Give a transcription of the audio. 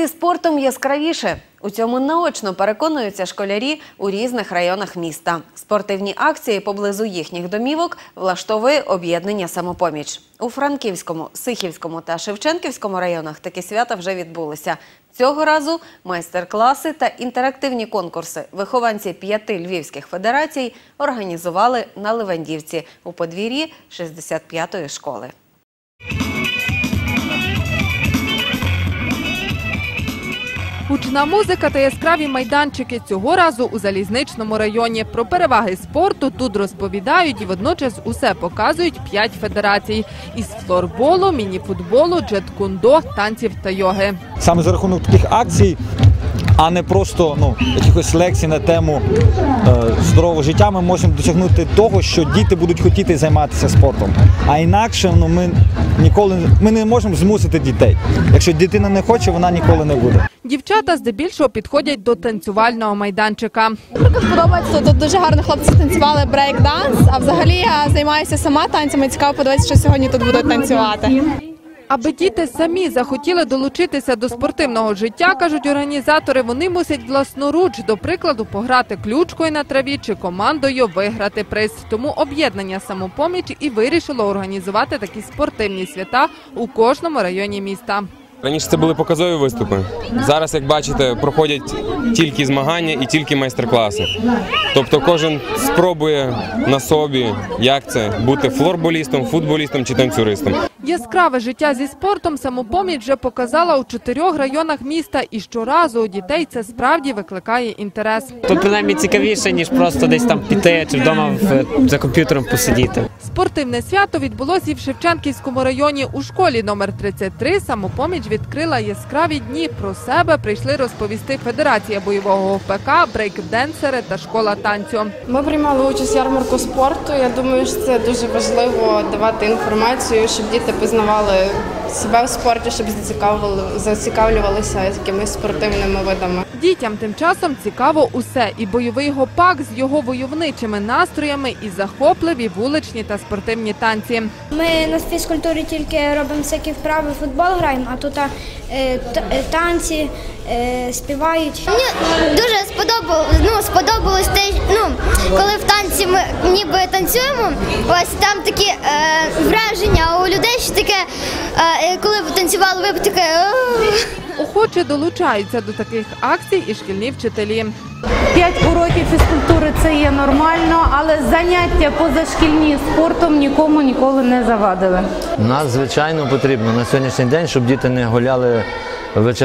Зі спортом яскравіше. У цьому наочно переконуються школярі у різних районах міста. Спортивні акції поблизу їхніх домівок влаштовує об'єднання самопоміч. У Франківському, Сихівському та Шевченківському районах такі свята вже відбулися. Цього разу майстер-класи та інтерактивні конкурси вихованці п'яти львівських федерацій організували на Левандівці у подвір'ї 65-ї школи. Гучна музика та яскраві майданчики цього разу у залізничному районі. Про переваги спорту тут розповідають і водночас усе показують п'ять федерацій: із флорболу, мініфутболу, джеткундо, танців та йоги. саме за рахунок таких акцій, а не просто ну, якихось лекцій на тему е, здорового життя, ми можемо досягнути того, що діти будуть хотіти займатися спортом. А інакше ну, ми ніколи ми не можемо змусити дітей. Якщо дитина не хоче, вона ніколи не буде. Дівчата здебільшого підходять до танцювального майданчика. Наприклад, подобається тут дуже гарно хлопці танцювали брейк-данс. А взагалі я займаюся сама танцями. Цікаво подивитися, що сьогодні тут будуть танцювати. Аби діти самі захотіли долучитися до спортивного життя, кажуть організатори, вони мусять власноруч, до прикладу, пограти ключкою на траві чи командою виграти приз. Тому об'єднання самопоміч і вирішило організувати такі спортивні свята у кожному районі міста. Раніше це були показові виступи. Зараз, як бачите, проходять тільки змагання і тільки майстер-класи. Тобто кожен спробує на собі, як це бути флорболістом, футболістом чи танцюристом. Яскраве життя зі спортом самопоміч вже показала у чотирьох районах міста, і щоразу у дітей це справді викликає інтерес. Тут принаймні цікавіше, ніж просто десь там піти чи вдома за комп'ютером посидіти. Спортивне свято відбулося і в Шевченківському районі. У школі номер 33 самопоміч відкрила яскраві дні. Про себе прийшли розповісти Федерація бойового ПК, брейкденсери та школа танцю. Ми приймали участь в ярмарку спорту. Я думаю, що це дуже важливо давати інформацію, щоб діти познавали себе в спорті, щоб зацікавлювалися якимись спортивними видами. Дітям тим часом цікаво усе: і бойовий гопак з його войовничими настроями, і захопливі вуличні та спортивні танці. Ми на фізкультурі тільки робимо всякі вправи, футбол граємо, а тут е, е, танці е, співають. Мені дуже сподобалось, ну, сподобалось те, ну, коли в танці ми ніби танцюємо, ось там такі е, враження а у людей, що таке, е, коли ви танцювали, ви б таке. Охоче долучаються до таких акцій і шкільні вчителі. П'ять уроків фізкультури це є нормально, але заняття позашкільні спортом нікому ніколи не завадили. Нас звичайно потрібно на сьогоднішній день, щоб діти не гуляли вечір.